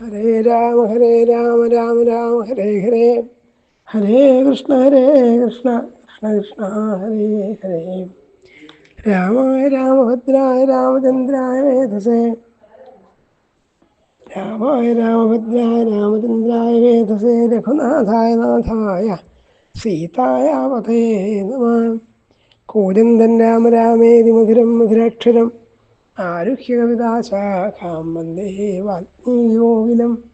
ഹരേ രാമ ഹരേ രാമ രാമ രാമ ഹരേ ഹരേ. ഹരേ കൃഷ്ണ ഹരേ കൃഷ്ണ കൃഷ്ണ കൃഷ്ണ ഹരേ ഹരേ. രാമായ രാമഭദ്രായ രാമചന്ദ്രായ വേദസേ. രാമായ രാമഭദ്രായ രാമചന്ദ്രായ വേദസേ. രഘുനാഥായ നാഥായ സീതായ നമ. കൂജന്തൻ രാമ രാമേതി മധുരം മധുരാക്ഷരം. ആരുഹ്യ ആത്മീയർമിനി വന്ദേ സംഗത.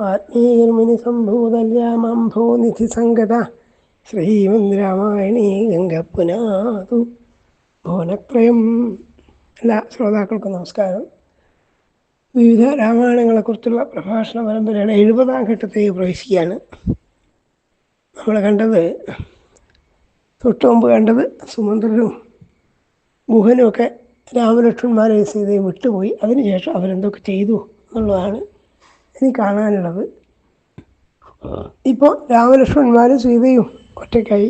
ആത്മീയർമുനി സംഭൂതല്യാമംഭോ നിധി സങ്കത ശ്രീമദ് രാമായണീ ഗംഗപ്പുനാതു ഭുവനത്രയം. എല്ലാ ശ്രോതാക്കൾക്കും നമസ്കാരം. വിവിധ രാമായണങ്ങളെക്കുറിച്ചുള്ള പ്രഭാഷണ പരമ്പരയുടെ എഴുപതാം ഘട്ടത്തേക്ക് പ്രവേശിക്കുകയാണ്. നമ്മൾ കണ്ടത് തൊട്ടുമുമ്പ് കണ്ടത് സുമന്ത്രനും ഗുഹനുമൊക്കെ രാമലക്ഷ്മണന്മാരെ സീതയും വിട്ടുപോയി. അതിനുശേഷം അവരെന്തൊക്കെ ചെയ്തു എന്നുള്ളതാണ് ഇനി കാണാനുള്ളത്. ഇപ്പോൾ രാമലക്ഷ്മണന്മാരും സീതയും ഒറ്റയ്ക്കായി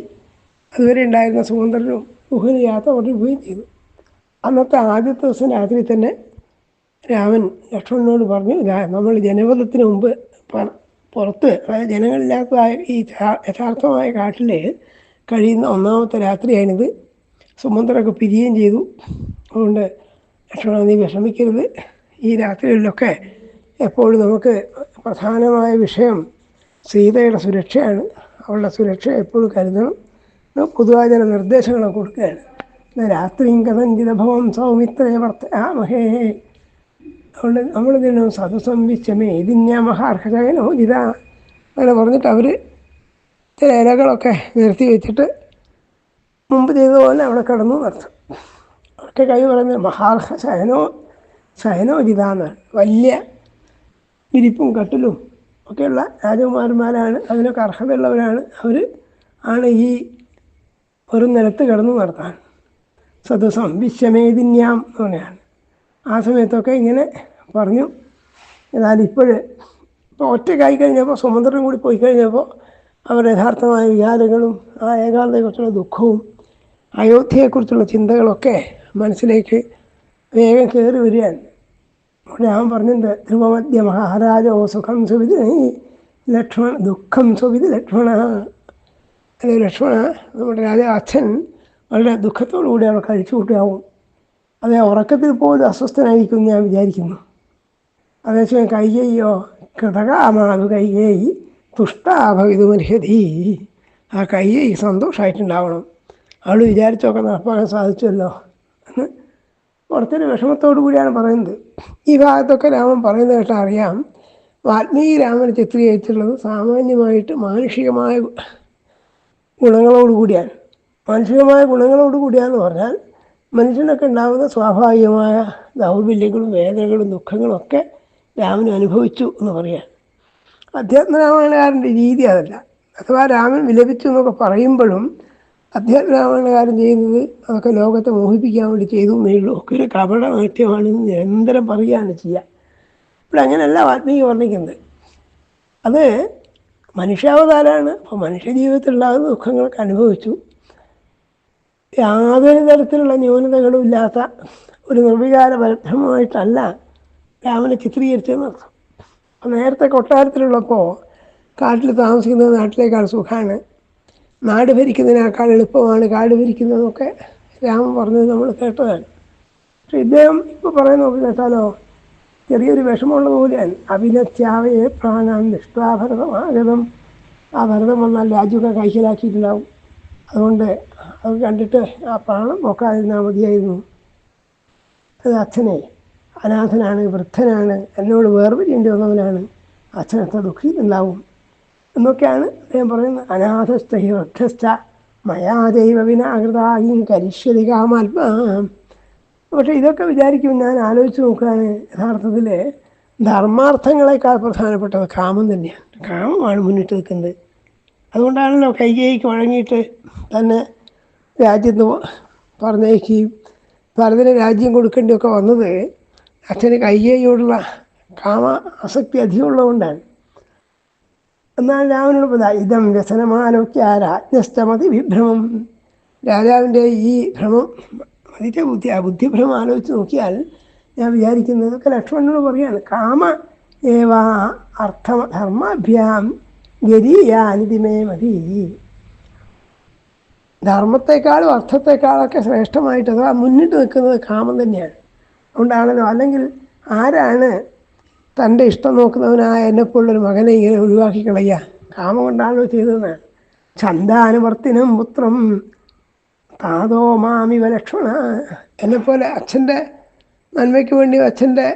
അതുവരെ ഉണ്ടായിരുന്ന സുമന്ത്രനും ഗുഹന് യാത്ര ഓടിപ്പോവുകയും ചെയ്തു. അന്നത്തെ ആദ്യത്തെ ദിവസം രാത്രി തന്നെ രാമൻ ലക്ഷ്മണനോട് പറഞ്ഞു നമ്മൾ ജനപദത്തിന് മുമ്പ് പുറത്ത് അതായത് ജനങ്ങളില്ലാത്തതായ ഈ യഥാർത്ഥമായ കാട്ടിൽ കഴിയുന്ന ഒന്നാമത്തെ രാത്രിയാണിത്. സുമന്ത്രമൊക്കെ പിരിയുകയും ചെയ്തു. അതുകൊണ്ട് ലക്ഷ്മണ നീ വിഷമിക്കരുത്. ഈ രാത്രികളിലൊക്കെ എപ്പോഴും നമുക്ക് പ്രധാനമായ വിഷയം സീതയുടെ സുരക്ഷയാണ്. അവളുടെ സുരക്ഷ എപ്പോഴും കരുതണം. പൊതുവായ ചില നിർദ്ദേശങ്ങളൊക്കെ കൊടുക്കുകയാണ്. രാത്രിയും കഥഞ്ചിതഭവം സൗമിത്രേ വർത്തയാമഹേ. അതുകൊണ്ട് നമ്മൾ ഇതിനു സതുസംവിച്ചമേ ഇതിന്യാമഹാർഹജനോ ഇതാ അങ്ങനെ പറഞ്ഞിട്ട് അവർ ചില ഇലകളൊക്കെ നിർത്തി വെച്ചിട്ട് മുമ്പ് ചെയ്തതുപോലെ അവിടെ കിടന്നു നടത്തും ഒക്കെ കൈ പറയുന്നത് മഹാർഹ സഹനോ ശയനോചിതാന്ന് വലിയ വിരിപ്പും കട്ടിലും ഒക്കെയുള്ള രാജകുമാരന്മാരാണ്. അതിനൊക്കെ അർഹതയുള്ളവരാണ്. അവർ ആണ് ഈ ഒരു നിലത്ത് കിടന്നു നടത്താൻ. സദസം വിശ്വമേദിന്യാം എന്ന് പറയാണ് ആ സമയത്തൊക്കെ ഇങ്ങനെ പറഞ്ഞു. എന്നാൽ ഇപ്പോൾ ഇപ്പോൾ ഒറ്റയ്ക്കായി കഴിഞ്ഞപ്പോൾ സ്വതന്ത്രം കൂടി പോയി കഴിഞ്ഞപ്പോൾ അവരുടെ യഥാർത്ഥമായ വിചാരങ്ങളും ആ ഏകാന്തതയെക്കുറിച്ചുള്ള ദുഃഖവും അയോധ്യയെക്കുറിച്ചുള്ള ചിന്തകളൊക്കെ മനസ്സിലേക്ക് വേഗം കയറി വരികയാണ്. ഞാൻ പറഞ്ഞിട്ടുണ്ട് ധ്രുവമദ്യ മഹാരാജോ സുഖം സുവിധ ലക്ഷ്മണ ദുഃഖം സുവിധ ലക്ഷ്മണ. അല്ലെ ലക്ഷ്മണ? നമ്മുടെ രാജ അച്ഛൻ വളരെ ദുഃഖത്തോടു കൂടി അവിടെ കഴിച്ചു കൂട്ടിയാവും അതേ ഉറക്കത്തിൽ പോലും അസ്വസ്ഥനായിരിക്കും ഞാൻ വിചാരിക്കുന്നു. അതേസമയം കൈകയ്യോ കിടകാമാവ് കൈകേയി തുഷ്ടാഭവിതുമർഹതി ആ കൈകൈ സന്തോഷമായിട്ടുണ്ടാവണം അവൾ വിചാരിച്ചൊക്കെ നടപ്പാക്കാൻ സാധിച്ചല്ലോ കുറച്ചൊരു വിഷമത്തോടു കൂടിയാണ് പറയുന്നത്. ഈ ഭാഗത്തൊക്കെ രാമൻ പറയുന്നത് കേട്ടാൽ അറിയാം. വാൽമീകി രാമനെ ചിത്രീകരിച്ചിട്ടുള്ളത് സാമാന്യമായിട്ട് മാനുഷികമായ ഗുണങ്ങളോടുകൂടിയാണ് മാനുഷികമായ ഗുണങ്ങളോട് കൂടിയാന്ന് പറഞ്ഞാൽ മനുഷ്യനൊക്കെ ഉണ്ടാകുന്ന സ്വാഭാവികമായ ദൗർബല്യങ്ങളും വേദനകളും ദുഃഖങ്ങളും ഒക്കെ രാമൻ അനുഭവിച്ചു എന്ന് പറയാം. അധ്യാത്മരാമായണകാരന്റെ രീതി അതല്ല. അഥവാ രാമൻ വിലപിച്ചു എന്നൊക്കെ പറയുമ്പോഴും അധ്യാത്മരാമായണകാരൻ ചെയ്യുന്നത്. അതൊക്കെ ലോകത്തെ മോഹിപ്പിക്കാൻ വേണ്ടി ചെയ്തു. എന്നേയുള്ളൂ ഒക്കെ ഒരു കപട നാട്യമാണെന്ന് നിരന്തരം പറയുകയാണ് ചെയ്യുക ഇവിടെ അങ്ങനെയല്ല വാൽമീകി വർണിക്കുന്നത്. അത് മനുഷ്യാവതാരമാണ് അപ്പോൾ മനുഷ്യ ജീവിതത്തിലുണ്ടാകുന്ന ദുഃഖങ്ങളൊക്കെ അനുഭവിച്ചു. യാതൊരു തരത്തിലുള്ള ന്യൂനതകളും ഇല്ലാത്ത ഒരു നിർവികാര പരബ്രഹ്മമായിട്ടല്ല രാമനെ ചിത്രീകരിച്ചതെന്ന് അർത്ഥം. അപ്പം നേരത്തെ കൊട്ടാരത്തിലുള്ളപ്പോൾ കാട്ടിൽ താമസിക്കുന്നത് നാട്ടിലേക്കാൾ സുഖമാണ് നാട് ഭരിക്കുന്നതിനേക്കാൾ എളുപ്പമാണ് കാട് ഭരിക്കുന്നതൊക്കെ. രാമൻ പറഞ്ഞത് നമ്മൾ കേട്ടതാണ്. പക്ഷെ ഇദ്ദേഹം ഇപ്പോൾ പറയുന്ന നോക്കി കേട്ടാലോ ചെറിയൊരു വിഷമമുള്ള പോലെയാണ് അഭിനത്യാവയെ പ്രാണാൻ നിഷ്ഠാഭരതമാഗതം. ആ ഭരതം വന്നാൽ രാജ്യമൊക്കെ കൈക്കലാക്കിയിട്ടുണ്ടാവും. അതുകൊണ്ട് അത് കണ്ടിട്ട് ആ പ്രാണം നോക്കാതിരുന്നാൽ മതിയായിരുന്നു. അത് അച്ഛനെ അനാഥനാണ് വൃദ്ധനാണ് എന്നോട് വേർപിരിയേണ്ടി വന്നവനാണ്. അച്ഛനത്ര ദുഃഖിയിട്ടുണ്ടാവും എന്നൊക്കെയാണ് അദ്ദേഹം പറയുന്നത്. അനാഥസ്ഥ ഹി വൃദ്ധസ്ഥ മയാ ദൈവ വിനാകൃതായും കരിഷ്യതി കാമാത്മാം പക്ഷെ ഇതൊക്കെ വിചാരിക്കും ഞാൻ ആലോചിച്ച് നോക്കുകയാണ് യഥാർത്ഥത്തിൽ ധർമാർത്ഥങ്ങളെക്കാൾ പ്രധാനപ്പെട്ടത് കാമം തന്നെയാണ്. കാമമാണ് മുന്നിട്ട് നിൽക്കുന്നത്. അതുകൊണ്ടാണല്ലോ കൈകേക്ക് വഴങ്ങിയിട്ട് തന്നെ രാജ്യത്ത് പറഞ്ഞയക്കുകയും ഭരതന് രാജ്യം കൊടുക്കേണ്ടിയൊക്കെ വന്നത്. അച്ഛന് കൈകേയോടുള്ള കാമ ആസക്തി അധികമുള്ളതുകൊണ്ടാണ് എന്നാൽ രാമനോട് പറയാ ഇതം വ്യസനമാലോക്യ രാജ്ഞസ്തമതി വിഭ്രമം രാജാവിന്റെ ഈ ഭ്രമം അതിന്റെ ബുദ്ധി ആ ബുദ്ധിഭ്രമം ആലോചിച്ച് നോക്കിയാൽ ഞാൻ വിചാരിക്കുന്നത് ഒക്കെ ലക്ഷ്മണനോട് പറയാണ്. കാമ ഏവ അർത്ഥ ധർമാഭ്യാം ഗരീയാനിതി മേ മതി. ധർമ്മത്തെക്കാളും അർത്ഥത്തെക്കാളൊക്കെ ശ്രേഷ്ഠമായിട്ട് അഥവാ മുന്നിട്ട് നിൽക്കുന്നത് കാമം തന്നെയാണ്. അതുകൊണ്ടാണല്ലോ അല്ലെങ്കിൽ ആരാണ് തന്റെ ഇഷ്ടം നോക്കുന്നവനായ എന്നെപ്പോലുള്ളൊരു മകനെ ഇങ്ങനെ ഒഴിവാക്കി കളയുക കാമം കൊണ്ടാണല്ലോ ചെയ്തതെന്നാണ് ചന്ദാനുവർത്തിനും പുത്രം താതോ മാമിവ ലക്ഷ്മണ. എന്നെപ്പോലെ അച്ഛന്റെ നന്മയ്ക്ക് വേണ്ടി അച്ഛന്റെ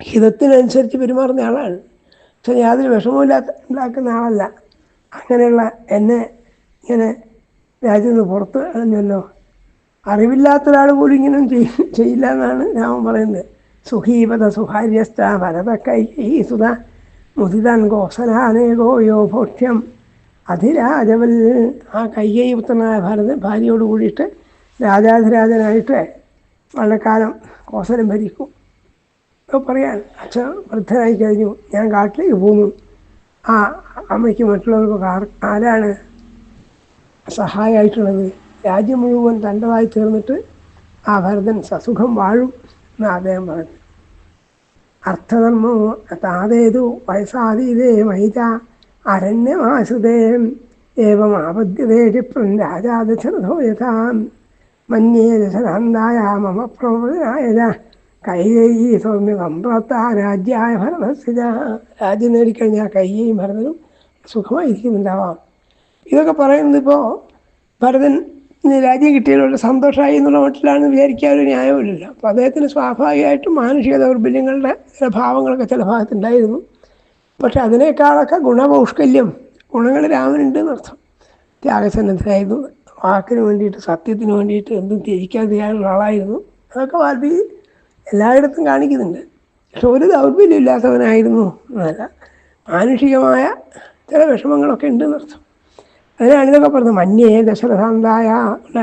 ഹിതത്തിനനുസരിച്ച് പെരുമാറുന്ന ആളാണ്. പക്ഷെ യാതൊരു വിഷമമില്ലാത്ത ഉണ്ടാക്കുന്ന ആളല്ല. അങ്ങനെയുള്ള എന്നെ ഇങ്ങനെ രാജ്യത്ത് പുറത്ത് കളഞ്ഞല്ലോ. അറിവില്ലാത്ത ഒരാൾ പോലും ഇങ്ങനെ ചെയ്യില്ല എന്നാണ് ഞാൻ പറയുന്നത്. സുഖീപത സുഹാര്യസ്ഥ ഭരത കൈ സുത മുദിതൻ കോസലാനേകോ ഗോയോ ഭോക്ഷ്യം. അധിരാജവൽ ആ കയ്യൈ പുത്രനായ ഭരതൻ ഭാര്യയോട് കൂടിയിട്ട് രാജാധിരാജനായിട്ട് വളരെക്കാലം കോസലം ഭരിക്കും. അപ്പോൾ പറയാൻ അച്ഛൻ വൃദ്ധനായി കഴിഞ്ഞു ഞാൻ കാട്ടിലേക്ക് പോന്നു ആ അമ്മയ്ക്ക് മറ്റുള്ളവർക്ക് ആരാണ് സഹായമായിട്ടുള്ളത് രാജ്യം മുഴുവൻ തന്റെതായി തീർന്നിട്ട് ആ ഭരതൻ സസുഖം വാഴും. എന്ന് അദ്ദേഹം അർത്ഥധർമ്മോ താതേതു വയസ്സാതീതേ മൈത അരണ്യമാശ്രിതേ ഏവം ആപദ്യതേ ക്ഷിപ്രം രാജാദശരഥോ യഥാ. മന്യേ ദശരന്തായ മമ പ്രവൃതനായ കൈകൈ സൗമ്യ സമ്പ്രത്ത രാജ്യായ ഭരണസ്ഥിത രാജ്യം നേടിക്കഴിഞ്ഞാൽ കൈകൈയും ഭരതനും സുഖമായിരിക്കുന്നുണ്ടാവാം. ഇതൊക്കെ പറയുന്നത് ഇപ്പോൾ ഭരതൻ രാജ്യം കിട്ടിയതിലുള്ള സന്തോഷമായി എന്നുള്ള മട്ടിലാണ് വിചാരിക്കാൻ ഒരു ന്യായമില്ലല്ലോ അപ്പോൾ അദ്ദേഹത്തിന് സ്വാഭാവികമായിട്ടും മാനുഷിക ദൗർബല്യങ്ങളുടെ ചില ഭാവങ്ങളൊക്കെ ചില ഭാഗത്തുണ്ടായിരുന്നു. പക്ഷെ അതിനേക്കാളൊക്കെ ഗുണപൗഷ്കല്യം ഗുണങ്ങൾ രാമനുണ്ട് എന്നർത്ഥം. ത്യാഗസന്നദ്ധനായിരുന്നു. വാക്കിന് വേണ്ടിയിട്ട് സത്യത്തിന് വേണ്ടിയിട്ട് എന്തും ത്യജിക്കാൻ ചെയ്യാനുള്ള ആളായിരുന്നു. അതൊക്കെ വാൽമീകി എല്ലായിടത്തും കാണിക്കുന്നുണ്ട്. പക്ഷെ ഒരു ദൗർബല്യം ഇല്ലാത്തവനായിരുന്നു എന്നല്ല. മാനുഷികമായ ചില വിഷമങ്ങളൊക്കെ ഉണ്ട് എന്നർത്ഥം. അതിനാണ് ഇതൊക്കെ പറഞ്ഞത്. മന്യേ ദശരഥാന്തായ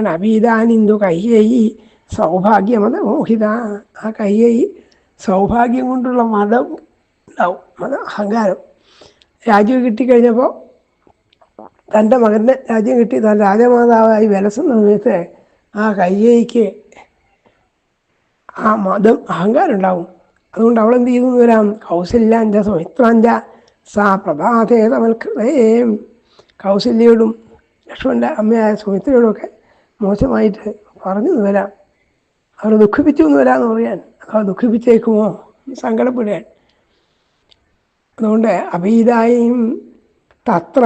നബീതാനിന്ദു കയ്യേയി സൗഭാഗ്യമത മോഹിത. ആ കയ്യേയി സൗഭാഗ്യം കൊണ്ടുള്ള മതം ഉണ്ടാവും. മത അഹങ്കാരം. രാജ്യം കിട്ടിക്കഴിഞ്ഞപ്പോൾ തന്റെ മകന്റെ രാജ്യം കിട്ടി. താൻ രാജമാതാവായി വിലസുന്ന സമയത്ത് ആ കയ്യേയ്ക്ക് ആ മതം അഹങ്കാരം ഉണ്ടാവും. അതുകൊണ്ട് അവൾ എന്ത് ചെയ്തു വരാം? കൗസല്യാന്റെ സുമിത്രാഞ്ച സാ പ്രഭാതേതമൽക്കൃതേം കൗസല്യയോടും ലക്ഷ്മണന്റെ അമ്മയായ സുമിത്രയോടൊക്കെ മോശമായിട്ട് പറഞ്ഞു വരാം. അവർ ദുഃഖിപ്പിച്ചു എന്ന് വരാമെന്ന് പറയാൻ അവർ ദുഃഖിപ്പിച്ചേക്കുമോ സങ്കടപ്പെടുകയാണ്. അതുകൊണ്ട് അഭീതായും തത്ര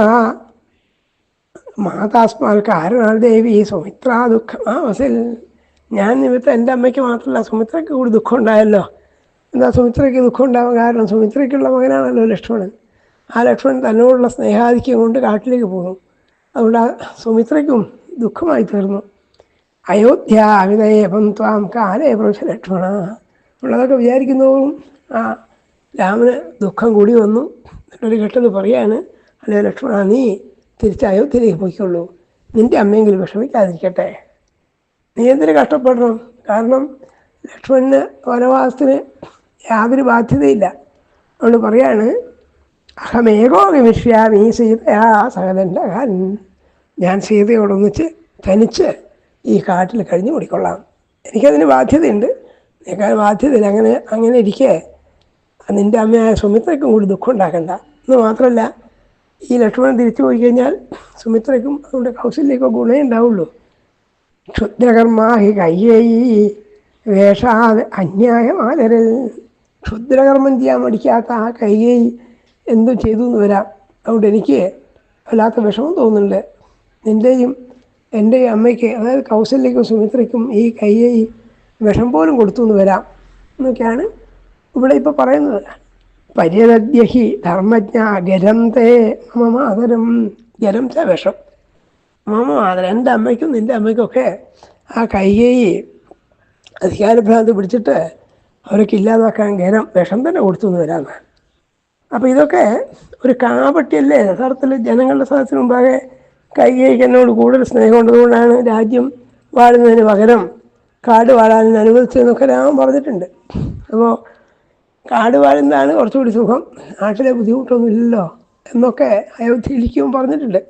മാതാസ്മാൽ കാരണാൽ ദേവി? സുമിത്ര ദുഃഖമാവസിൽ ഞാൻ നിമിത്തം എന്റെ അമ്മയ്ക്ക് മാത്രമല്ല സുമിത്രയ്ക്ക് കൂടി ദുഃഖം ഉണ്ടായല്ലോ. എന്താ സുമിത്രയ്ക്ക് ദുഃഖം ഉണ്ടാവാൻ കാരണം? സുമിത്രയ്ക്കുള്ള മകനാണല്ലോ ലക്ഷ്മണൻ. ആ ലക്ഷ്മണൻ തന്നോടുള്ള സ്നേഹാധിക്യം കൊണ്ട് കാട്ടിലേക്ക് പോകുന്നു. അതുകൊണ്ട് ആ സുമിത്രയ്ക്കും ദുഃഖമായി തീർന്നു. അയോധ്യ അവിനയപം ത്വാം കാലേ പുരുഷ ലക്ഷ്മണ. ഉള്ളതൊക്കെ വിചാരിക്കുന്നതോറും ആ രാമന് ദുഃഖം കൂടി വന്നു. എന്നിട്ടൊരു ഘട്ടത്തിൽ പറയാണ് അല്ലേ ലക്ഷ്മണ നീ തിരിച്ച് അയോധ്യയിലേക്ക് പോയിക്കൊള്ളൂ. നിന്റെ അമ്മയെങ്കിലും വിഷമിക്കാതിരിക്കട്ടെ. നീ എന്തിനു കഷ്ടപ്പെടണം? കാരണം ലക്ഷ്മണന് വനവാസത്തിന് യാതൊരു ബാധ്യതയില്ല. അതുകൊണ്ട് പറയാണ് അഹമേകോ ഗമിഷ്യാമി സീതയാ സകലന്റെ ഞാൻ സീതയോടൊന്നിച്ച് തനിച്ച് ഈ കാട്ടിൽ കഴിഞ്ഞു കൂടിക്കൊള്ളാം. എനിക്കതിന് ബാധ്യതയുണ്ട്. നിനക്കാൻ ബാധ്യതയില്ല. അങ്ങനെ അങ്ങനെ ഇരിക്കെ. നിന്റെ അമ്മയായ സുമിത്രയ്ക്കും കൂടി ദുഃഖം ഉണ്ടാക്കണ്ട. എന്ന് മാത്രമല്ല ഈ ലക്ഷ്മണൻ തിരിച്ചു പോയി കഴിഞ്ഞാൽ സുമിത്രയ്ക്കും അതുകൊണ്ട് കൗശല്യക്കും ഗുണേ ഉണ്ടാവുള്ളൂ. ക്ഷുദ്രകർമാഹി കയ്യേയി വേഷാ അന്യായം അന്യായമാലരൽ. ക്ഷുദ്രകർമ്മം ചെയ്യാൻ മടിക്കാത്ത ആ കയ്യേയി എന്തും ചെയ്തു എന്ന് വരാം. അതുകൊണ്ട് എനിക്ക് വല്ലാത്ത വിഷമം തോന്നുന്നുണ്ട്. നിന്റെയും എന്റെ അമ്മയ്ക്ക് അതായത് കൗസല്യക്കും സുമിത്രയ്ക്കും ഈ കയ്യേയി വിഷം പോലും കൊടുത്തു എന്ന് വരാം എന്നൊക്കെയാണ് ഇവിടെ ഇപ്പോൾ പറയുന്നത്. പര്യതദ്യഹി ധർമ്മജ്ഞ ഗരന്തേ മമ മാതരം വിഷം. മമ മാതരം എന്റെ അമ്മയ്ക്കും നിന്റെ അമ്മയ്ക്കൊക്കെ ആ കൈകേയി അധികാരഭ്രാന്തി പിടിച്ചിട്ട് അവരൊക്കെ ഇല്ലാതാക്കാൻ ഗരം വിഷം തന്നെ കൊടുത്തു എന്ന് വരാമെന്ന് അപ്പോൾ ഇതൊക്കെ ഒരു കാപട്യല്ലേ? യഥാർത്ഥത്തിൽ ജനങ്ങളുടെ സദസ്സിന് മുമ്പാകെ കൈകേയിക്ക് എന്നോട് കൂടുതൽ സ്നേഹമുള്ളതുകൊണ്ടാണ് രാജ്യം വാഴുന്നതിന് പകരം കാട് വാഴാനും അനുവദിച്ചതെന്നൊക്കെ രാമൻ പറഞ്ഞിട്ടുണ്ട്. അപ്പോൾ കാട് വാഴുന്നതാണ് കുറച്ചുകൂടി സുഖം. നാട്ടിലെ ബുദ്ധിമുട്ടൊന്നും ഇല്ലല്ലോ എന്നൊക്കെ അയോധ്യയിലിരിക്കും പറഞ്ഞിട്ടുണ്ട്.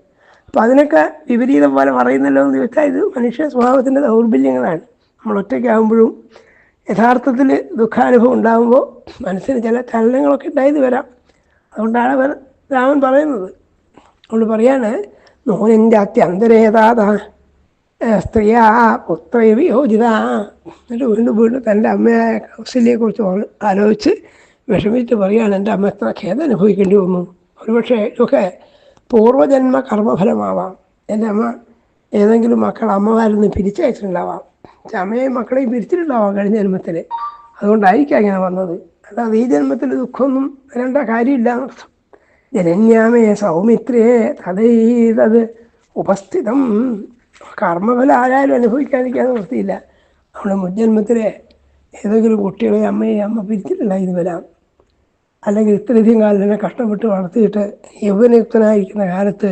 അപ്പോൾ അതിനൊക്കെ വിപരീതം പോലെ പറയുന്നല്ലോ എന്ന് ചോദിച്ചാൽ ഇത് മനുഷ്യ സ്വഭാവത്തിന്റെ ദൗർബല്യങ്ങളാണ്. നമ്മൾ ഒറ്റയ്ക്കാകുമ്പോഴും യഥാർത്ഥത്തിൽ ദുഃഖാനുഭവം ഉണ്ടാകുമ്പോൾ മനസ്സിന് ചില ചലനങ്ങളൊക്കെ ഉണ്ടായത് വരാം. അതുകൊണ്ടാണ് അവർ രാമൻ പറയുന്നത്. അതുകൊണ്ട് പറയാണ് നോനിന്റെ അത്യന്തരേതാത സ്ത്രീയാ പുത്ര വിയോജിത. എന്നിട്ട് വീണ്ടും വീണ്ടും തന്റെ അമ്മയെ കൗസല്യെക്കുറിച്ച് ആലോചിച്ച് വിഷമിച്ചിട്ട് പറയാണ് എന്റെ അമ്മ എത്ര ഖേദം അനുഭവിക്കേണ്ടി വന്നു. ഒരുപക്ഷെ ഇതൊക്കെ പൂർവജന്മ കർമ്മഫലമാവാം. എന്റെ അമ്മ ഏതെങ്കിലും മക്കൾ അമ്മമാരിൽ നിന്ന് പിരിച്ചയച്ചിട്ടുണ്ടാവാം. അമ്മയെയും മക്കളെയും പിരിച്ചിട്ടുണ്ടാവാം കഴിഞ്ഞ ജന്മത്തിൽ. അതുകൊണ്ടായിരിക്കാം ഇങ്ങനെ വന്നത്. അല്ലാതെ ഈ ജന്മത്തിൽ ദുഃഖമൊന്നും വരേണ്ട കാര്യമില്ല. എന്നർത്ഥം ജനന്യാമേ സൗമിത്രേ തഥൈതത് ഉപസ്ഥിതം. കർമ്മഫലം ആരായാലും അനുഭവിക്കാതിരിക്കാൻ നിർത്തിയില്ല നമ്മുടെ മുജ്ജന്മത്തിലെ ഏതെങ്കിലും കുട്ടികളെ അമ്മയെ അമ്മ പിരിച്ചിട്ടുണ്ടായി വരാം അല്ലെങ്കിൽ ഇത്രയധികം കാലം തന്നെ കഷ്ടപ്പെട്ട് വളർത്തിയിട്ട് യൗവനയുക്തനായിരിക്കുന്ന കാലത്ത്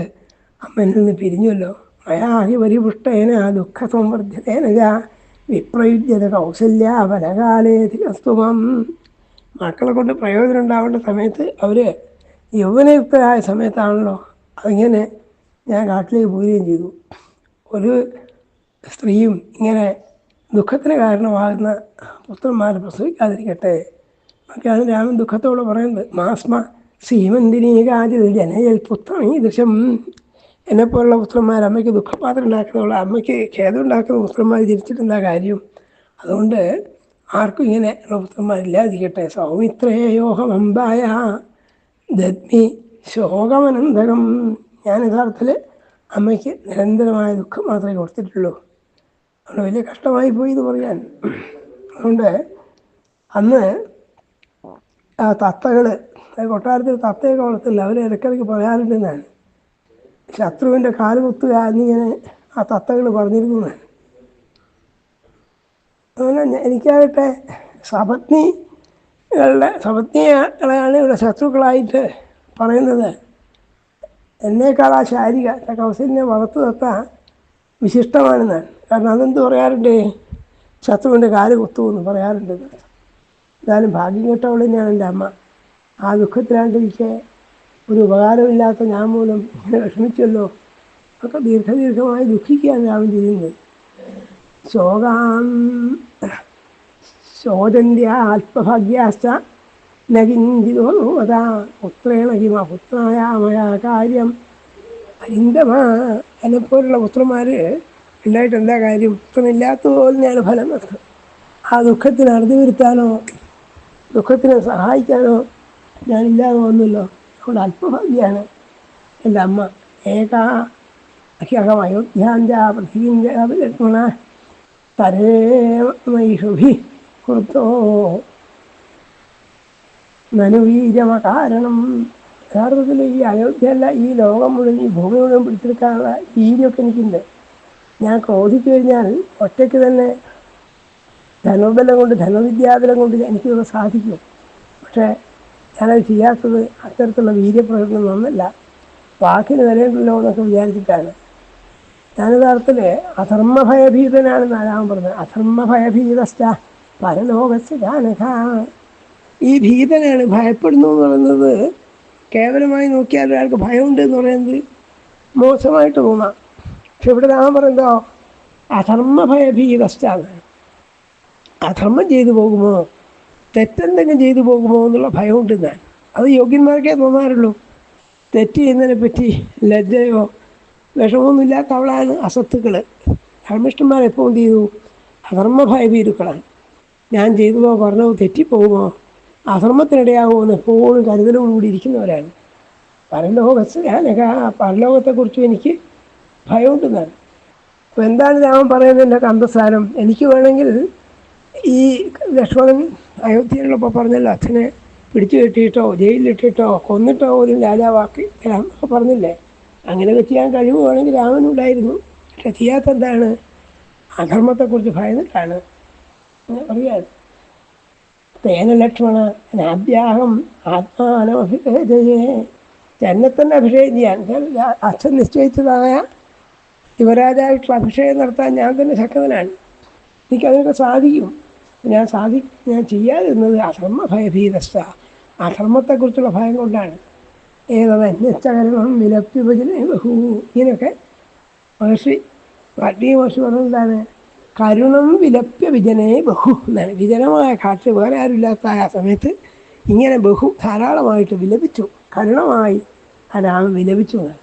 അമ്മയിൽ നിന്ന് പിരിഞ്ഞല്ലോ. മയാഹി പരിപുഷ്ടേന ദുഃഖ സംവർദ്ധിതേന ച വിപ്രയുജ്യത കൗസല്യ വനകാലേധികസ്തുമം മക്കളെ കൊണ്ട് പ്രയോജനം ഉണ്ടാവേണ്ട സമയത്ത് അവർ യൗവനയുക്തരായ സമയത്താണല്ലോ അതിങ്ങനെ ഞാൻ കാട്ടിലേക്ക് പോവുകയും ചെയ്തു. ഒരു സ്ത്രീയും ഇങ്ങനെ ദുഃഖത്തിന് കാരണമാകുന്ന പുത്രന്മാരെ പ്രസവിക്കാതിരിക്കട്ടെ ഒക്കെയാണ് രാമൻ ദുഃഖത്തോടെ പറയുന്നത്. മാസ്മ സീമന്തിനീകാതി ജനയൽ പുത്രം ഈ ദൃശ്യം. എന്നെപ്പോലുള്ള പുത്രന്മാർ അമ്മയ്ക്ക് ദുഃഖപാത്രം ഉണ്ടാക്കുന്നവളെ അമ്മയ്ക്ക് ഖേദം ഉണ്ടാക്കുന്ന പുത്രന്മാർ ജനിച്ചിട്ടെന്താ കാര്യം? അതുകൊണ്ട് ആർക്കും ഇങ്ങനെ ഉള്ള പുത്രന്മാരില്ലാതിരിക്കട്ടെ സൗമിത്രേയോഹമമ്പായ ദത്മി ശോകമനന്തകം. ഞാൻ യഥാർത്ഥത്തിൽ അമ്മയ്ക്ക് നിരന്തരമായ ദുഃഖം മാത്രമേ കൊടുത്തിട്ടുള്ളൂ. അവിടെ വലിയ കഷ്ടമായി പോയി എന്ന് പറയാൻ. അതുകൊണ്ട് അന്ന് ആ തത്തകൾ കൊട്ടാരത്തിൽ തത്തയൊക്കെ വളർത്തില്ല അവർ ഇടയ്ക്കിടയ്ക്ക് പറയാറുണ്ടെന്നാണ്. ശത്രുവിന്റെ കാൽ കുത്തുക എന്നിങ്ങനെ ആ തത്തകൾ പറഞ്ഞിരുന്നതാണ് അതുപോലെ എനിക്കാകട്ടെ സപത്നികളുടെ സപത്നികളെയാണ് ഇവിടെ ശത്രുക്കളായിട്ട് പറയുന്നത്. എന്നേക്കാൾ ആ ശാരിക കൗസല്യം വളർത്തു നിർത്താൻ വിശിഷ്ടമാണെന്നാണ് കാരണം അതെന്ത് പറയാറുണ്ട്? ശത്രുവിന്റെ കാൽ കുത്തുമെന്ന് പറയാറുണ്ട്. എന്തായാലും ഭാഗ്യം കെട്ടവൾ തന്നെയാണ് എന്റെ അമ്മ. ആ ദുഃഖത്തിലാണ്ടിരിക്കെ ഒരു ഉപകാരമില്ലാത്ത ഞാൻ മൂലം ഇങ്ങനെ വിഷമിച്ചല്ലോ. ഒക്കെ ദീർഘദീർഘമായി ദുഃഖിക്കുകയാണ് രാമൻ ചെയ്യുന്നത് ശോകാം. പുത്രായ മയാ കാര്യം. അരിന്തമ എന്നെപ്പോലുള്ള പുത്രന്മാർ ഉണ്ടായിട്ട് എന്താ കാര്യം? പുത്രനില്ലാത്ത പോലെയാണ് ഫലം ആ ദുഃഖത്തിന് അറുതി വരുത്താനോ ദുഃഖത്തിനെ സഹായിക്കാനോ ഞാനില്ലാതെ വന്നല്ലോ അവിടെ അല്പഭാഗ്യാണ് എന്റെ അമ്മ. ഏകാ. അഹ്യകം അയോധ്യാഞ്ച പൃഥ്വീഞ്ച ലക്ഷ്മണ തരേമൈഷുഭി കൃത്തോ നനുവീരമ കാരണം. യഥാർത്ഥത്തിൽ ഈ അയോധ്യയല്ല ഈ ലോകം മുഴുവൻ ഈ ഭൂമി മുഴുവൻ പിടിച്ചെടുക്കാനുള്ള വീര്യമൊക്കെ എനിക്കുണ്ട്. ഞാൻ ക്രോധിച്ചു കഴിഞ്ഞാൽ ഒറ്റയ്ക്ക് തന്നെ ധനോബലം കൊണ്ട് ധനവിദ്യാബലം കൊണ്ട് എനിക്കിതൊക്കെ സാധിക്കും. പക്ഷേ ഞാനത് ചെയ്യാത്തത് അത്തരത്തിലുള്ള വീര്യപ്രകടനം ഒന്നല്ല. വാക്കിന് വരേണ്ടല്ലോ എന്നൊക്കെ വിചാരിച്ചിട്ടാണ്. ഞാൻ യഥാർത്ഥത്തിൽ ഭയഭീതനാണ് നാലാമം പറഞ്ഞത്. അധർമ്മഭയഭീതസ്ഥ പരലോകസ് ജാനക ഈ ഭീതനാണ് ഭയപ്പെടുന്നു എന്ന് പറയുന്നത് കേവലമായി നോക്കിയാൽ ഒരാൾക്ക് ഭയമുണ്ട് എന്ന് പറയുന്നത് മോശമായിട്ട് തോന്നാം. പക്ഷെ ഇവിടെ രാമൻ പറയുന്നതോ അധർമ്മഭയഭീതസ്ഥാണ് അധർമ്മം ചെയ്തു പോകുമോ തെറ്റെന്തെങ്കിലും ചെയ്തു പോകുമോ എന്നുള്ള ഭയമുണ്ട് ഞാൻ. അത് യോഗ്യന്മാർക്കേ തോന്നാറുള്ളൂ. തെറ്റ് ചെയ്യുന്നതിനെ പറ്റി ലജ്ജയോ വിഷമമൊന്നും ഇല്ലാത്ത അവളാണ് അസത്തുക്കൾ ധർമ്മിഷ്ഠന്മാർ എപ്പോൾ എന്ത് ചെയ്തു? അധർമ്മഭയഭീരുക്കളാണ്. ഞാൻ ചെയ്തതോ പറഞ്ഞതോ തെറ്റിപ്പോകുമോ അധർമ്മത്തിനിടയാകുമോ എന്ന് എപ്പോഴും കരുതലോടുകൂടി ഇരിക്കുന്നവരാണ്. പരലോകത്ത് ഞാനൊക്കെ ആ പരലോകത്തെക്കുറിച്ചും എനിക്ക് ഭയമുണ്ടെന്നാണ്. അപ്പോൾ എന്താണ് രാമൻ പറയുന്നത് എന്റെ കന്തസ്ഥാനം എനിക്ക് വേണമെങ്കിൽ ഈ ലക്ഷ്മണൻ അയോധ്യയിലുള്ളപ്പോൾ പറഞ്ഞല്ലോ അച്ഛനെ പിടിച്ചു കെട്ടിയിട്ടോ ജയിലിലിട്ടിട്ടോ കൊന്നിട്ടോ ഒരു രാജാവാക്കി തരാം പറഞ്ഞില്ലേ? അങ്ങനെയൊക്കെ ചെയ്യാൻ കഴിവുകയാണെങ്കിൽ വേണമെങ്കിൽ രാമനുണ്ടായിരുന്നു പക്ഷെ ചെയ്യാത്ത എന്താണ്? അധർമ്മത്തെക്കുറിച്ച് ഭയന്നിട്ടാണ്. പറയുകയാണ് തേന ലക്ഷ്മണ അനാഭ്യാഹം ആത്മാനമഭിജയേ തന്നെ തന്നെ അഭിഷേകം ചെയ്യാൻ അച്ഛൻ നിശ്ചയിച്ചതായ യുവരാജായിട്ടുള്ള അഭിഷേകം നടത്താൻ ഞാൻ തന്നെ ശക്തനാണ്. എനിക്കതിനൊക്കെ സാധിക്കും. ഞാൻ സാധി ഞാൻ ചെയ്യാതിരുന്നത് അധർമ്മ ഭയഭീതസ്ഥ അധർമ്മത്തെക്കുറിച്ചുള്ള ഭയം കൊണ്ടാണ്. ഏതത് വിലപ്പി വിലപ്തി ഭജന ബഹു ഇങ്ങനെയൊക്കെ മഹർഷി വാൽമീകി മഹർഷി പറഞ്ഞത് എന്താണ് കരുണം വിലപ്യ വിജനേ ബഹു എന്നാണ്. വിജനമായ കാറ്റ് വേറെ ആരുമില്ലാത്ത ആ സമയത്ത് ഇങ്ങനെ ബഹു ധാരാളമായിട്ട് വിലപിച്ചു. കരുണമായി ആ രാമൻ വിലപിച്ചു എന്നാണ്.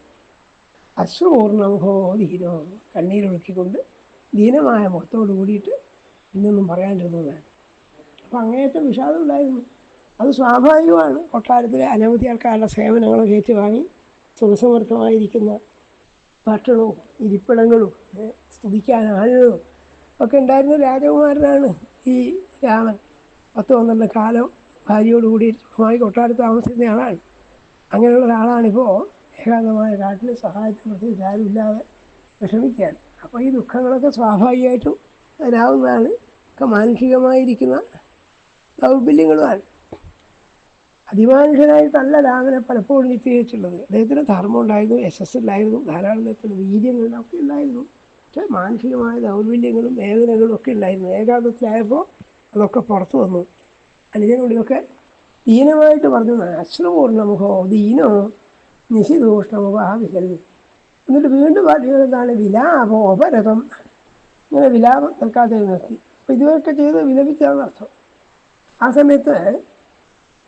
അശ്രുപൂർണമുഖോ ധീരോ കണ്ണീരൊഴുക്കിക്കൊണ്ട് ദീനമായ മുഖത്തോട് കൂടിയിട്ട് ഇന്നൊന്നും പറയാണ്ടിരുന്നതാണ്. അപ്പം അങ്ങേയറ്റം വിഷാദം ഉണ്ടായിരുന്നു. അത് സ്വാഭാവികമാണ്. കൊട്ടാരത്തിലെ അനവധി ആൾക്കാരുടെ സേവനങ്ങൾ ഏറ്റുവാങ്ങി സുഖസമർത്ഥമായിരിക്കുന്ന ഭക്ഷണവും ഇരിപ്പിടങ്ങളും സ്തുതിക്കാൻ ആളുകളും ഒക്കെ ഉണ്ടായിരുന്ന രാജകുമാരനാണ് ഈ രാമൻ. പത്ത് പന്ത്രണ്ട് കാലം ഭാര്യയോടുകൂടി സുഖമായി കൊട്ടാരത്ത് താമസിക്കുന്ന ആളാണ്. അങ്ങനെയുള്ള ഒരാളാണിപ്പോൾ ഏകാന്തമായ കാട്ടിൽ സഹായത്തിന് പ്രത്യേകിച്ച് ആരുമില്ലാതെ വിഷമിക്കുകയാണ്. അപ്പോൾ ഈ ദുഃഖങ്ങളൊക്കെ സ്വാഭാവികമായിട്ടും വരാവുന്നതാണ്. ഒക്കെ മാനുഷികമായിരിക്കുന്ന ദൗർബല്യങ്ങളുമാണ്. അതിമാനുഷനായിട്ടല്ല രാമനെ പലപ്പോഴും ചിത്രീകരിച്ചുള്ളത് അദ്ദേഹത്തിന് ധർമ്മം ഉണ്ടായിരുന്നു യശസ് ഉണ്ടായിരുന്നു ധാരാളം തരത്തിലുള്ള ഒക്കെ ഉണ്ടായിരുന്നു. പക്ഷേ മാനസികമായ ദൗർബല്യങ്ങളും വേദനകളും ഒക്കെ ഉണ്ടായിരുന്നു. ഏകാന്തത്തിലായപ്പോൾ അതൊക്കെ പുറത്തു വന്നു. അനുജനുള്ളിലൊക്കെ ദീനമായിട്ട് പറഞ്ഞു അശ്രപൂർണമുഖോ ദീനോ നിശിദൂഷ്ണമുഖോ ആ വിഹൽ എന്നിട്ട് വീണ്ടും പറയുന്നത് എന്താണ്? വിലാപോപരതം ഇങ്ങനെ വിലാപം തൽക്കാലത്തേക്ക് നിർത്തി. അപ്പോൾ ഇതുവരെയൊക്കെ ചെയ്ത് വിലപിച്ചാണ് അർത്ഥം. ആ സമയത്ത്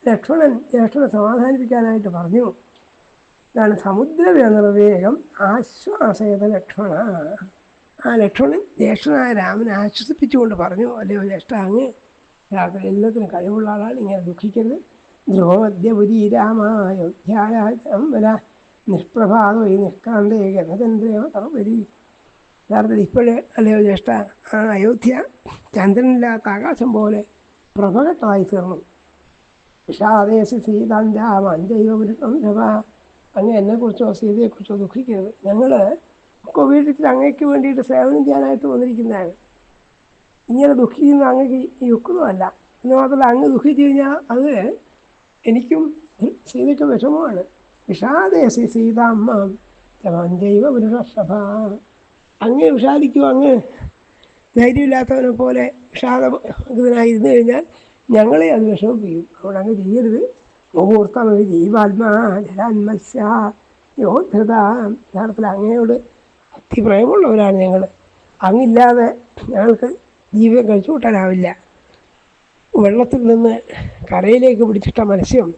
ലക്ഷ്മണൻ ജ്യേഷ്ഠനെ സമാധാനിപ്പിക്കാനായിട്ട് പറഞ്ഞു. ഇതാണ് സമുദ്രനിർവേഗം ആശ്വാസയത ലക്ഷ്മണ. ആ ലക്ഷ്മണൻ ജ്യേഷ്ഠനായ രാമനെ ആശ്വസിപ്പിച്ചുകൊണ്ട് പറഞ്ഞു അല്ലയോ ജ്യേഷ്ഠ അങ്ങ് രാത്രി എല്ലാത്തിനും കഴിവുള്ള ആളാണ് ഇങ്ങനെ ദുഃഖിക്കരുത്. ധ്രുവമദ്യപുരി രാമായോധ്യായ നിഷ്പ്രഭാതോ ഈ നിഷ്കാന്തേ ഗതചന്ദ്രയോ തറവരി യഥാർത്ഥത്തിൽ ഇപ്പോഴേ അല്ലയോ ജ്യേഷ്ഠ ആ അയോധ്യ ചന്ദ്രനില്ലാത്ത ആകാശം പോലെ പ്രഭകട്ടമായി തീർന്നു. വിഷാദേശി ദൈവപുരുഷം രവ അങ്ങ് എന്നെക്കുറിച്ചോ സീതയെക്കുറിച്ചോ ദുഃഖിക്കരുത്. ഞങ്ങൾ വീട്ടിൽ അങ്ങയ്ക്ക് വേണ്ടിയിട്ട് സേവനം ചെയ്യാനായിട്ട് വന്നിരിക്കുന്നതാണ്. ഇങ്ങനെ ദുഃഖിക്കുന്ന അങ്ങക്ക് യുക്തമല്ല എന്ന് മാത്രമല്ല അങ്ങ് ദുഃഖിച്ചു കഴിഞ്ഞാൽ അത് എനിക്കും സീതയ്ക്കും വിഷമമാണ്. വിഷാദേശി സീതാമ്മ ദൈവ പുരുഷഭ അങ്ങ് വിഷാദിക്കും അങ്ങ്? ധൈര്യമില്ലാത്തവനെ പോലെ വിഷാദ ഇതിനായി ഇരുന്നു കഴിഞ്ഞാൽ ഞങ്ങളെ അത് വിഷമിപ്പിക്കും. അതുകൊണ്ട് അങ്ങ് ചെയ്യരുത്. മുഹൂർത്തം ജീവാത്മാ ജലാന്മസ്യ യോധൃത യഥാർത്ഥത്തിൽ അങ്ങയോട് അതിപ്രയമുള്ളവരാണ് ഞങ്ങൾ അങ്ങില്ലാതെ ഞങ്ങൾക്ക് ജീവിതം കഴിച്ചു കൂട്ടാനാവില്ല. വെള്ളത്തിൽ നിന്ന് കരയിലേക്ക് പിടിച്ചിട്ട മത്സ്യം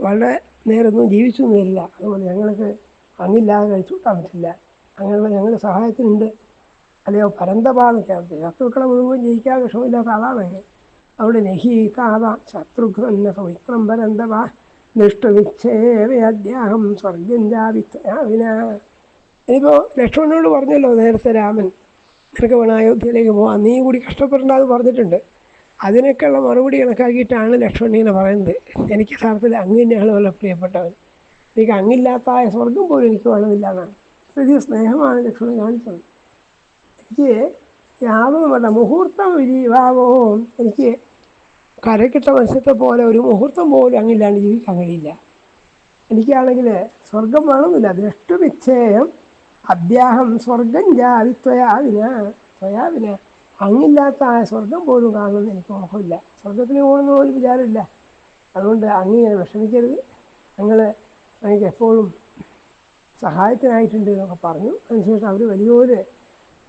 വളരെ നേരൊന്നും ജീവിച്ചു വരില്ല അതുകൊണ്ട് ഞങ്ങൾക്ക് അങ്ങില്ലാതെ കഴിച്ചു കൂട്ടാൻ പറ്റില്ല. അങ്ങനെയുള്ള ഞങ്ങൾ സഹായത്തിനുണ്ട്. അല്ലയോ പരന്തപാന്നൊക്കെ ശത്രുക്കളെ മുഴുവൻ ജയിക്കാൻ വിഷമില്ലാത്ത ആളാണെങ്കിൽ അവിടെ നഹി കാത ശത്രുഘ്ന സമിത്രം പരന്തവ നിഷ്ഠവിച്ഛേവ്യാഹം സ്വർഗം ജാവിന ഇനിയിപ്പോൾ ലക്ഷ്മണനോട് പറഞ്ഞല്ലോ നേരത്തെ രാമൻ നിനക്ക് പോകാം നീ കൂടി കഷ്ടപ്പെടേണ്ട അത് പറഞ്ഞിട്ടുണ്ട്. അതിനൊക്കെയുള്ള മറുപടി കണക്കാക്കിയിട്ടാണ് ലക്ഷ്മണൻ ഇങ്ങനെ പറയുന്നത്. എനിക്ക് യഥാർത്ഥത്തിൽ അങ്ങ് തന്നെയാണ് വളരെ പ്രിയപ്പെട്ടവൻ. എനിക്ക് അങ്ങില്ലാത്ത ആ സ്വർഗം പോലും എനിക്ക് വേണമെന്നില്ല എന്നാണ്. വലിയ സ്നേഹമാണ് ലക്ഷ്മണൻ കാണിച്ചത്. എനിക്ക് യാതൊന്നും വേണ്ട മുഹൂർത്തം വിരിവാവോ? എനിക്ക് കരക്കിട്ട മത്സ്യത്തെ പോലെ ഒരു മുഹൂർത്തം പോലും അങ്ങില്ലാണ്ട് ജീവിക്കാൻ കഴിയില്ല. എനിക്കാണെങ്കിൽ സ്വർഗം വേണമെന്നില്ല. ദ്രഷ്ടു നിശ്ചയം അദ്ദേഹം സ്വർഗം ജാതി ത്വയാവിന ത്വയാവിന. അങ്ങില്ലാത്ത ആ സ്വർഗം പോലും കാണുമെന്ന് എനിക്ക് മോഹമില്ല. സ്വർഗത്തിന് പോകണമെന്ന് പോലും വിചാരമില്ല. അതുകൊണ്ട് അങ്ങനെ വിഷമിക്കരുത്. ഞങ്ങൾ എനിക്ക് എപ്പോഴും സഹായത്തിനായിട്ടുണ്ട് എന്നൊക്കെ പറഞ്ഞു. അതിനുശേഷം അവർ വലിയൊരു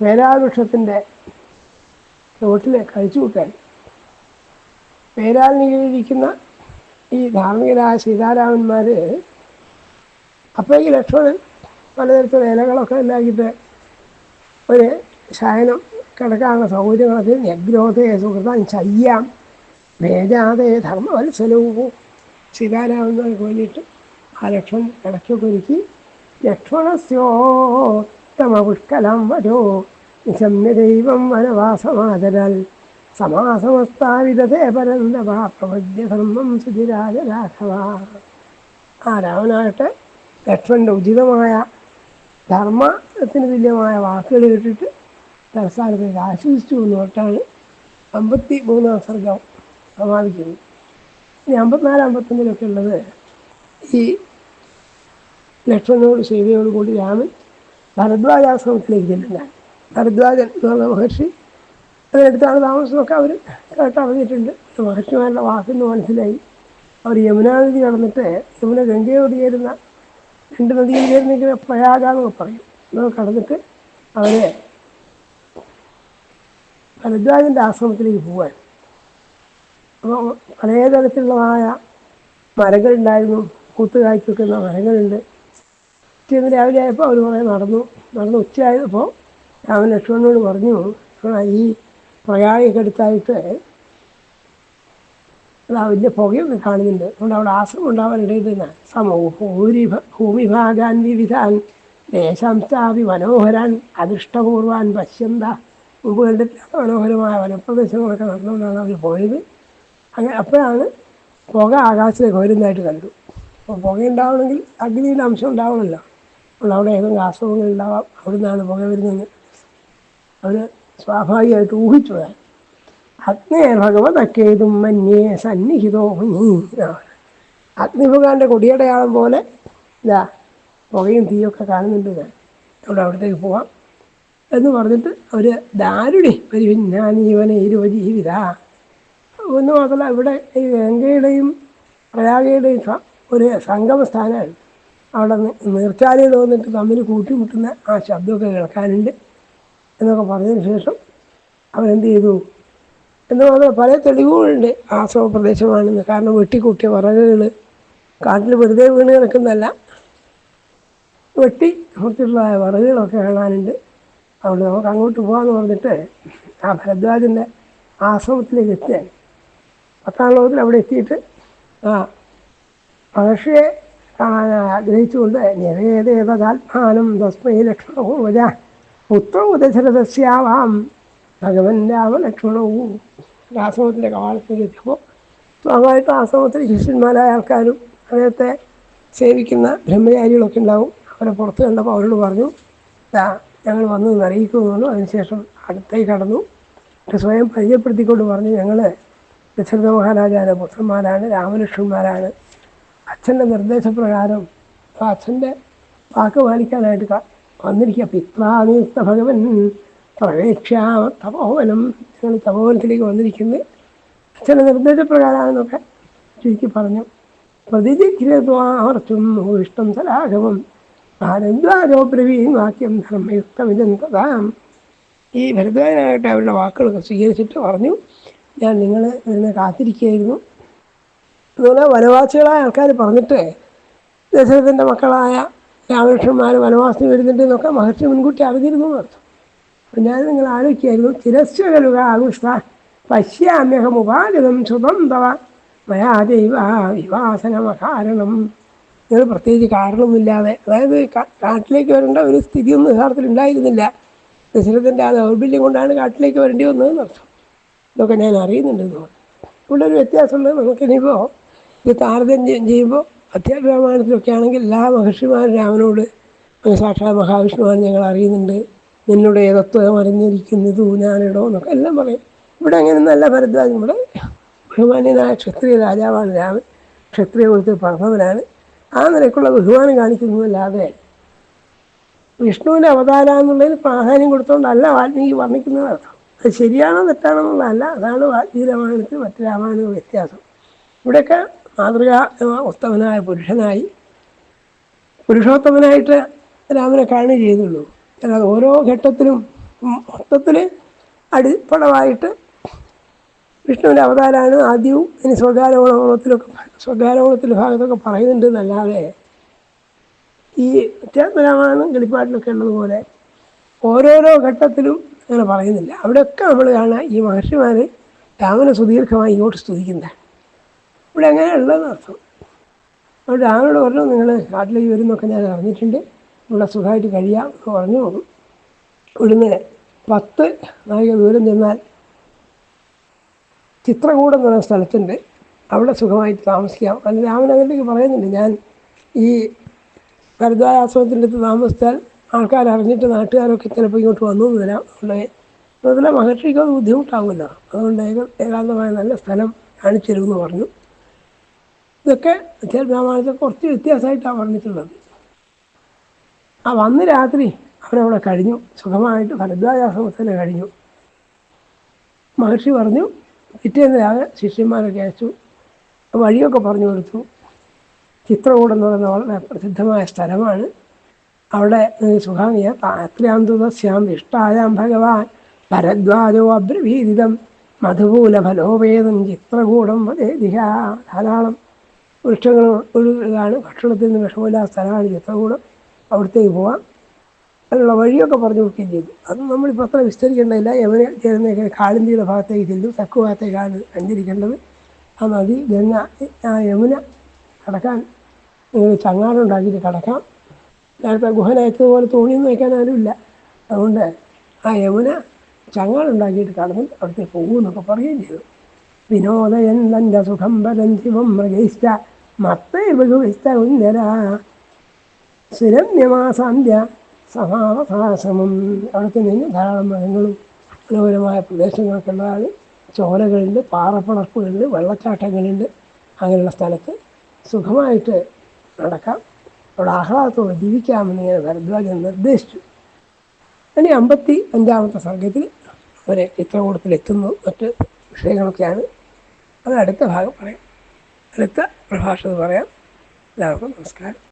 വേലാവൃക്ഷത്തിന്റെ ചോട്ടിൽ കഴിച്ചു കൂട്ടാൻ പേരാലിന് കീഴിലിരിക്കുന്ന ഈ ധാർമ്മികരായ സീതാരാമന്മാർ അപ്പോഴേക്ക് ലക്ഷ്മണൻ പലതരത്തിലുള്ള ഇലകളൊക്കെ ഉണ്ടാക്കിയിട്ട് ഒരു ശയനം കിടക്കാനുള്ള സൗകര്യങ്ങളൊക്കെ ന്യഗ്രോധേ സുഹൃത്താൻ ചയ്യാം വേദാതെ ധർമ്മവത്സലവും സീതാരാമന്മാർക്ക് വേണ്ടിയിട്ട് ആ ലക്ഷ്മൺ കിടക്കൊക്കെ ഒരുക്കി. ലക്ഷ്മണസ്യോത്തമ പുഷ്കലം വരോ നിശമ്യ ദൈവം വനവാസമാതരാൽ സമാസമസ്താവിധതേ പരന്തവ പ്രപദ്യധർമ്മം സുധിരാജരാഘവ. ആ രാമനാകട്ടെ ലക്ഷ്മണന്റെ ഉചിതമായ ധർമ്മത്തിന് തുല്യമായ വാക്കുകൾ കേട്ടിട്ട് തലസ്ഥാനത്തേക്ക് ആശ്വസിച്ചു എന്ന് തൊട്ടാണ് അമ്പത്തി മൂന്നാം സർഗം സമാപിക്കുന്നത്. ഇനി അമ്പത്തിനാല് അമ്പത്തഞ്ചിലൊക്കെ ഉള്ളത് ഈ ലക്ഷ്മണനോട് ശൈലിയോടുകൂടി കൂടി രാമൻ ഭരദ്വാജാശ്രമത്തിലേക്ക് ചെല്ലുന്നതാണ് ഭരദ്വാജൻ എന്ന് പറഞ്ഞ മഹർഷി അതിനടുത്താണ് താമസമൊക്കെ അവർ കേട്ടറിഞ്ഞിട്ടുണ്ട് മഹർഷിമാരുടെ വാക്കെന്ന് മനസ്സിലായി. അവർ യമുനാ നദി കടന്നിട്ട് യമുന ഗംഗയോട് ചേരുന്ന രണ്ട് നദിയിൽ ചേരുന്നെങ്കിൽ പ്രയാഗ എന്നൊക്കെ പറയും. എന്നൊക്കെ കടന്നിട്ട് അവരെ ഭരദ്വാജന്റെ ആശ്രമത്തിലേക്ക് പോവാൻ. അപ്പോൾ പലതരത്തിലുള്ളതായ മരങ്ങളുണ്ടായിരുന്നു. കൂത്ത് വെക്കുന്ന മരങ്ങളുണ്ട്. പിറ്റേന്ന് രാവിലെ ആയപ്പോൾ അവർ കുറേ നടന്നു. നടന്ന് ഉച്ചയായപ്പോൾ രാമൻ ലക്ഷ്മണനോട് പറഞ്ഞു ലക്ഷ്മണ ഈ പ്രയാഗൊക്കെ അടുത്തായിട്ട് അതാ വലിയ പുകയൊക്കെ കാണുന്നുണ്ട് അതുകൊണ്ട് അവിടെ ആശ്രമം ഉണ്ടാവാൻ ഇടയില്ല സമൂഹൂരി ഭൂമിഭാഗാൻ വിവിധാൻ ദേശാംസ്ഥാപി മനോഹരാൻ അദൃഷ്ടപൂർവാൻ പശ്യന്ത മുമ്പ് കണ്ടിട്ടില്ലാത്ത മനോഹരമായ വനപ്രദേശങ്ങളൊക്കെ നടന്നുകൊണ്ടാണ് അവർ പോയത്. അങ്ങനെ അപ്പോഴാണ് പുക ആകാശത്തേക്ക് വരുന്നതായിട്ട് കണ്ടു. അപ്പോൾ പുക ഉണ്ടാവണമെങ്കിൽ അഗ്നിയുടെ അംശം ഉണ്ടാവണമല്ലോ. അപ്പോൾ അവിടെ ഏതെങ്കിലും ആശ്രമങ്ങൾ ഉണ്ടാവാം. അവിടെ പുക വരുന്നതെന്ന് അവർ സ്വാഭാവികമായിട്ട് ഊഹിച്ചതാണ് അഗ്നേ ഭഗവതക്കേതും മന്യേ സന്നിഹിതോ മുനി അഗ്നിഭഗവാന്റെ കൊടിയടയാളം പോലെ ഇതാ പുകയും തീയൊക്കെ കാണുന്നുണ്ട് ഞാൻ അവിടെ അവിടത്തേക്ക് പോവാം. എന്ന് പറഞ്ഞിട്ട് അവർ ദാരുണി പരിഭിന്നാനീവനെ ഇരുവജീവിത. ഒന്ന് മാത്രമല്ല ഇവിടെ ഈ ഗംഗയുടെയും പ്രയാഗയുടെയും ഒരു സംഗമ സ്ഥാനമാണ് അവിടെ നീർച്ചാലയിൽ വന്നിട്ട് തമ്മിൽ കൂട്ടിമുട്ടുന്ന ആ ശബ്ദമൊക്കെ കേൾക്കാനുണ്ട്. എന്നൊക്കെ പറഞ്ഞതിന് ശേഷം അവരെന്ത് ചെയ്തു? എന്ന് പറഞ്ഞാൽ പല തെളിവുകളുണ്ട് ആശ്രമ പ്രദേശമാണെന്ന് കാരണം വെട്ടിക്കൂട്ടിയ വിറകുകൾ കാട്ടിൽ വെറുതെ വീണ് കിടക്കുന്നതല്ല. വെട്ടി കൊടുത്തിട്ടുള്ള വിറകുകളൊക്കെ കാണാനുണ്ട്. അതുകൊണ്ട് നമുക്ക് അങ്ങോട്ട് പോകാമെന്ന് പറഞ്ഞിട്ട് ആ ഭരദ്വാജന്റെ ആശ്രമത്തിലേക്ക് എത്തിയാൽ പത്താം ലോകത്തിൽ അവിടെ എത്തിയിട്ട് ആ മഹർഷിയെ കാണാൻ ആഗ്രഹിച്ചുകൊണ്ട് നിവേദേതാത്മാനം തസ്മൈ ലക്ഷ്മണോവജ പുത്രോ ദശരഥസ്യാവാം ഭഗവൻ രാമ ലക്ഷ്മണവും ആശ്രമത്തിന്റെ കവാടത്തിലേക്ക് എത്തിയപ്പോൾ സ്വാഭാവികമായിട്ടും ആശ്രമത്തിൽ ശിഷ്യന്മാരായ ആൾക്കാരും അദ്ദേഹത്തെ സേവിക്കുന്ന ബ്രഹ്മചാരികളൊക്കെ ഉണ്ടാവും. അവരെ പുറത്ത് കണ്ടപ്പോൾ അവരോട് പറഞ്ഞു "ദാ ഞങ്ങൾ വന്നു പറഞ്ഞു അതിനുശേഷം അടുത്തേക്ക് കടന്നു. സ്വയം പരിചയപ്പെടുത്തിക്കൊണ്ട് പറഞ്ഞു ഞങ്ങൾ ദശരഥ മഹാരാജാവിന്റെ പുത്രന്മാരാണ് രാമലക്ഷ്മന്മാരാണ് അച്ഛന്റെ നിർദ്ദേശപ്രകാരം അച്ഛന്റെ വാക്ക് പാലിക്കാനായിട്ട് ക- വന്നിരിക്കുക. പിത്വാനിയുക്ത ഭഗവൻ പ്രവേക്ഷ്യാമ തപോവനം ഞങ്ങൾ തപോവനത്തിലേക്ക് വന്നിരിക്കുന്നത് അച്ഛന്റെ നിർദ്ദേശപ്രകാരമാണെന്നൊക്കെ ചുരുക്കി പറഞ്ഞു. പ്രതിജിഗ്രത്വാവർത്തും ഇഷ്ടം സലാഘവം ഭാരദ്വാരോ ബ്രവീൻ വാക്യം ധർമ്മയുക്തമിതം കഥാം ഈ ഭരദ്വാരനായിട്ട് അവരുടെ വാക്കുകളൊക്കെ സ്വീകരിച്ചിട്ട് പറഞ്ഞു ഞാൻ നിങ്ങൾ ഇതിനെ കാത്തിരിക്കുകയായിരുന്നു. അതുപോലെ വനവാസികളായ ആൾക്കാർ പറഞ്ഞിട്ട് ദശരഥന്റെ മക്കളായ രാമകൃഷ്ണന്മാർ വനവാസത്തിന് വരുന്നുണ്ട് എന്നൊക്കെ മഹർഷി മുൻകൂട്ടി അറിഞ്ഞിരുന്നു എന്നർത്ഥം അപ്പം ഞാൻ നിങ്ങൾ ആലോചിക്കായിരുന്നു തിരസ്വകലുക ആകുഷ്ട പശ്യാമ്യഹം ഉപാഗതം സുതം തവ മയാ ദൈവ വിവാസനമകാരണം. നിങ്ങൾ പ്രത്യേകിച്ച് കാരണമൊന്നുമില്ലാതെ അതായത് കാട്ടിലേക്ക് വരേണ്ട ഒരു സ്ഥിതിയൊന്നും യഥാർത്ഥത്തിൽ ഉണ്ടായിരുന്നില്ല. ദശരഥന്റെ ആ ദൗർബല്യം കൊണ്ടാണ് കാട്ടിലേക്ക് വരേണ്ടി വന്നതെന്ന് അർത്ഥം. ഇതൊക്കെ ഞാൻ അറിയുന്നുണ്ട് ഇവിടെ ഒരു വ്യത്യാസമുള്ളത് നമുക്കിനിയിപ്പോൾ ഇത് താരതമ്യം ചെയ്യുമ്പോൾ അധ്യാത്മരാമായണത്തിലൊക്കെ ആണെങ്കിൽ എല്ലാ മഹർഷിമാരും രാമനോട് സാക്ഷാത് മഹാവിഷ്ണുവാണ് ഞങ്ങൾ അറിയുന്നുണ്ട്. നിന്നോട് ഏതത്വം അറിഞ്ഞിരിക്കുന്നത് ഞാനിടോ എന്നൊക്കെ എല്ലാം പറയും. ഇവിടെ അങ്ങനെയൊന്നല്ല ഭരദ്വാജ് ഇവിടെ ബഹുമാന്യനായ ക്ഷത്രിയ രാജാവാണ് രാമൻ. ക്ഷത്രിയ കുലത്തിൽ പറഞ്ഞവനാണ്. ആ നിലയ്ക്കുള്ള ബഹുമാനം കാണിക്കുന്നതല്ലാതെ വിഷ്ണുവിന്റെ അവതാരം എന്നുള്ളതിന് പ്രാധാന്യം കൊടുത്തുകൊണ്ടല്ല വാൽമീകി വർണിക്കുന്നത് അർത്ഥം. അത് ശരിയാണോ തെറ്റാണോ എന്നുള്ളതല്ല അതാണ് വാൽമീകി രാമായണത്തിൽ മറ്റ് രാമായണ വ്യത്യാസം. ഇവിടെയൊക്കെ മാതൃകാ ഉത്തമനായ പുരുഷനായി പുരുഷോത്തമനായിട്ട് രാമനെ കാണുക ചെയ്തുള്ളൂ. അല്ലാതെ ഓരോ ഘട്ടത്തിലും മൊത്തത്തിൽ അടിപ്പടമായിട്ട് വിഷ്ണുവിന്റെ അവതാരമാണ് ആദ്യവും ഇനി സ്വകാരോണത്തിലൊക്കെ സ്വകാരോണത്തിന്റെ ഭാഗത്തൊക്കെ പറയുന്നുണ്ട് എന്നല്ലാതെ ഈ ചേർന്നരാമായണം കളിപ്പാട്ടിലൊക്കെ ഉള്ളതുപോലെ ഓരോരോ ഘട്ടത്തിലും അങ്ങനെ പറയുന്നില്ല. അവിടെയൊക്കെ നമ്മൾ കാണാൻ ഈ മഹർഷിമാർ രാമനെ സുദീർഘമായി ഇങ്ങോട്ട് സ്തുതിക്കുന്നത് ഇവിടെ അങ്ങനെ ഉള്ളതെന്ന് അർത്ഥം. അതുകൊണ്ട് ആളോട് പറഞ്ഞു നിങ്ങൾ കാട്ടിലേക്ക് വരുന്നൊക്കെ ഞാൻ അറിഞ്ഞിട്ടുണ്ട്. ഇവിടെ സുഖമായിട്ട് കഴിയാം എന്ന് പറഞ്ഞു. ഇവിടുന്ന് പത്ത് നായിക ദൂരം ചെന്നാൽ ചിത്രകൂടം എന്ന് പറയുന്ന സ്ഥലത്തുണ്ട്. അവിടെ സുഖമായിട്ട് താമസിക്കാം. അല്ല രാമൻ അതിലേക്ക് പറയുന്നുണ്ട്. ഞാൻ ഈ ഭരദ്വാരാശ്രമത്തിന്റെ അടുത്ത് താമസിച്ചാൽ ആൾക്കാർ അറിഞ്ഞിട്ട് നാട്ടുകാരൊക്കെ ചിലപ്പോൾ ഇങ്ങോട്ട് വന്നു വരാം. അതുകൊണ്ട് അതുപോലെ മഹർഷിക്ക് അത് അതുകൊണ്ട് ഏക ഏകാന്തമായ നല്ല സ്ഥലം കാണിച്ചു തരുമെന്ന് പറഞ്ഞു. ഇതൊക്കെ രാമായണത്തിൽ കുറച്ച് വ്യത്യാസമായിട്ടാണ് പറഞ്ഞിട്ടുള്ളത് ആ വന്ന് രാത്രി അവരവിടെ കഴിഞ്ഞു. സുഖമായിട്ട് ഭരദ്വാജാശ്രമത്തിൽ കഴിഞ്ഞു. മഹർഷി പറഞ്ഞു പിറ്റേന്ന് രാവിലെ ശിഷ്യന്മാരൊക്കെ അയച്ചു. വഴിയൊക്കെ പറഞ്ഞു കൊടുത്തു. ചിത്രകൂടം എന്ന് പറയുന്ന വളരെ പ്രസിദ്ധമായ സ്ഥലമാണ്. അവിടെ സുഖാമിയ താത്ര്യാന്തസ്യാം ഇഷ്ടായാം ഭഗവാൻ. ഭരദ്വാജോ അബ്രവീതിതം മധുപൂല ഫലോപേതം ചിത്രകൂടം ധാരാളം വൃക്ഷങ്ങൾ ഒഴുകാണ് നിന്ന് വിഷമില്ലാത്ത സ്ഥലമാണ് ചിത്രകൂടം അവിടത്തേക്ക് പോവാം. അതിനുള്ള വഴിയൊക്കെ പറഞ്ഞു കൊടുക്കുകയും ചെയ്തു. അത് നമ്മളിപ്പോൾ അത്ര വിസ്തരിക്കേണ്ടതില്ല. യമുന ചേരുന്ന കാളിന്തിയുടെ ഭാഗത്തേക്ക് ചെല്ലും. തെക്ക് ഭാഗത്തേക്കാണ് സഞ്ചരിക്കേണ്ടത് ആ നദി ഗംഗ ആ യമുന കടക്കാൻ നിങ്ങൾ ചങ്ങാടം ഉണ്ടാക്കിയിട്ട് കടക്കാം. നേരത്തെ ഗുഹനയച്ചതുപോലെ തോണിയൊന്നും വയ്ക്കാൻ ആരുമില്ല അതുകൊണ്ട് ആ യമുന ചങ്ങാടുണ്ടാക്കിയിട്ട് കടന്ന് അവിടുത്തെ പോകുമെന്നൊക്കെ പറയുകയും ചെയ്തു. വിനോദയൻ തന്റെ സുഖം പരം ശിവം മൃഗയിഷ്ട ഉന്നര സുരമ്യമാസാന്ത്യ സമാവസാശ്രമം അവിടുത്തെ നിന്ന് ധാരാളം മരങ്ങളും മനോഹരമായ പ്രദേശങ്ങളൊക്കെ ഉള്ളതാണ് ചോലകളുണ്ട് പാറപ്പടർപ്പുകളുണ്ട് വെള്ളച്ചാട്ടങ്ങളുണ്ട്. അങ്ങനെയുള്ള സ്ഥലത്ത് സുഖമായിട്ട് നടക്കാം. അവിടെ ആഹ്ലാദത്തോടെ ജീവിക്കാമെന്ന് ഇങ്ങനെ ഭരദ്വാജൻ നിർദ്ദേശിച്ചു. ഇനി അമ്പത്തി അഞ്ചാമത്തെ സർഗത്തിൽ അവരെ ചിത്രകൂടത്തിലെത്തുന്നു. മറ്റ് വിഷയങ്ങളൊക്കെയാണ്. അത് അടുത്ത ഭാഗം പറയാം. അടുത്ത പ്രഭാഷണം പറയാം. എല്ലാവർക്കും നമസ്കാരം.